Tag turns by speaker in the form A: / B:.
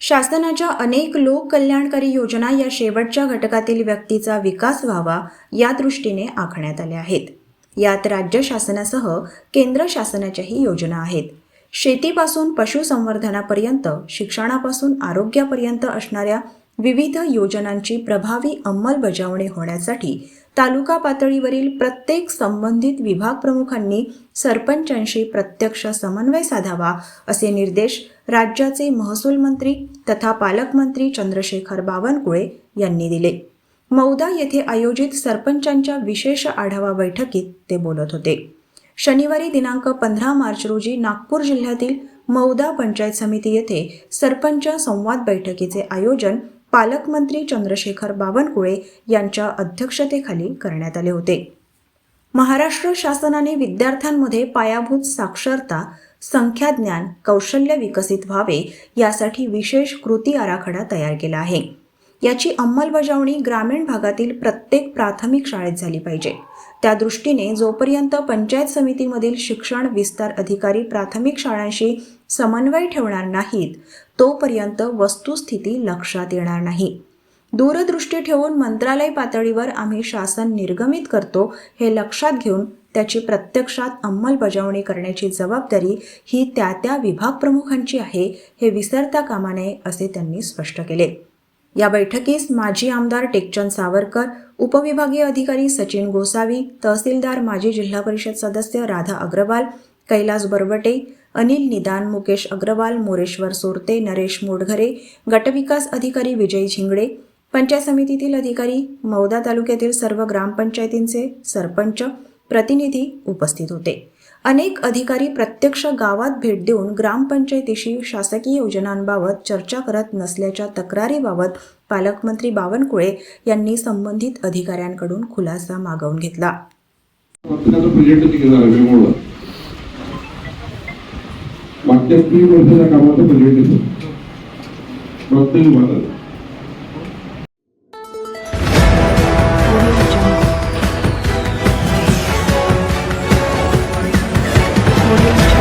A: शासनाच्या अनेक लोक कल्याणकारी योजना या शेवटच्या घटकातील व्यक्तीचा विकास व्हावा या दृष्टीने आखण्यात आल्या आहेत. यात राज्य शासनासह केंद्र शासनाच्याही योजना आहेत. शेतीपासून पशुसंवर्धनापर्यंत शिक्षणापासून आरोग्यापर्यंत असणाऱ्या विविध योजनांची प्रभावी अंमलबजावणी होण्यासाठी तालुका पातळीवरील प्रत्येक संबंधित विभाग प्रमुखांनी सरपंचांशी प्रत्यक्ष समन्वय साधावा असे निर्देश राज्याचे महसूल मंत्री तथा पालकमंत्री चंद्रशेखर बावनकुळे यांनी दिले. मौदा येथे आयोजित सरपंचांच्या विशेष आढावा बैठकीत ते बोलत होते. शनिवारी दिनांक पंधरा मार्च रोजी नागपूर जिल्ह्यातील मौदा पंचायत समिती येथे सरपंच संवाद बैठकीचे आयोजन पालकमंत्री चंद्रशेखर बावनकुळे यांच्या अध्यक्षतेखाली करण्यात आले होते. महाराष्ट्र शासनाने विद्यार्थ्यांमध्ये पायाभूत साक्षरता संख्याज्ञान कौशल्य विकसित व्हावे यासाठी विशेष कृती आराखडा तयार केला आहे. याची अंमलबजावणी ग्रामीण भागातील प्रत्येक प्राथमिक शाळेत झाली पाहिजे. त्या दृष्टीने जोपर्यंत पंचायत समितीमधील शिक्षण विस्तार अधिकारी प्राथमिक शाळांशी समन्वय ठेवणार नाहीत तोपर्यंत वस्तुस्थिती लक्षात येणार नाही. दूरदृष्टी ठेवून मंत्रालय पातळीवर आम्ही शासन निर्गमित करतो हे लक्षात घेऊन त्याची प्रत्यक्षात अंमलबजावणी करण्याची जबाबदारी ही त्या त्या विभाग प्रमुखांची आहे हे विसरता कामा नये असे त्यांनी स्पष्ट केले. या बैठकीस माजी आमदार टेकचंद सावरकर उपविभागीय अधिकारी सचिन गोसावी तहसीलदार माजी जिल्हा परिषद सदस्य राधा अग्रवाल कैलास बरबटे अनिल निदान मुकेश अग्रवाल मोरेश्वर सोरते नरेश मोडघरे गटविकास अधिकारी विजय झिंगडे पंचायत समितीतील अधिकारी मौदा तालुक्यातील सर्व ग्रामपंचायतींचे सरपंच प्रतिनिधी उपस्थित होते. अनेक अधिकारी प्रत्यक्ष गावात भेट देऊन ग्रामपंचायतीशी शासकीय योजनांबाबत चर्चा करत नसल्याच्या तक्रारीबाबत पालकमंत्री बावनकुळे यांनी संबंधित अधिकाऱ्यांकडून खुलासा मागवून घेतला.
B: मागच्या तीन वर्षाच्या कामाचं बजेट येतं. प्रत्येक audio